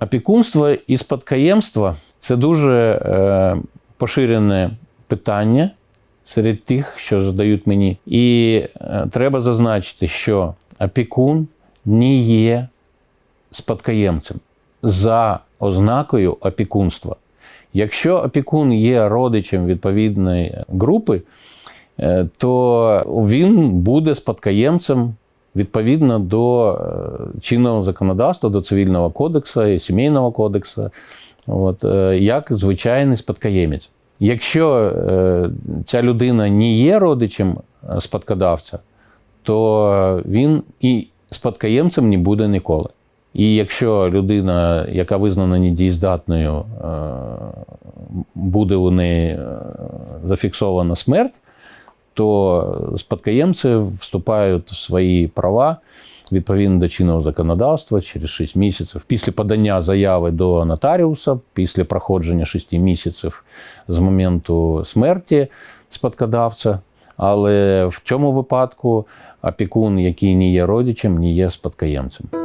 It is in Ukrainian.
Опікунство і спадкоємство це дуже е, поширене питання серед тих, що задають мені. І е, треба зазначити, що опікун не є спадкоємцем за ознакою опікунства. Якщо опікун є родичем відповідної групи, е, то він буде спадкоємцем відповідно до е, чинного законодавства, до цивільного кодексу і сімейного кодексу, от, е, як звичайний спадкоємець. Якщо е, ця людина не є родичем спадкодавця, то він і спадкоємцем не буде ніколи. І якщо людина, яка визнана недієздатною, буде у неї зафіксована смерть, то спадкоємці вступають в свої права відповідно до чинного законодавства через 6 місяців. Після подання заяви до нотаріуса, після проходження 6 місяців з моменту смерті спадкодавця. Але в цьому випадку опікун, який не є родичем, не є спадкоємцем.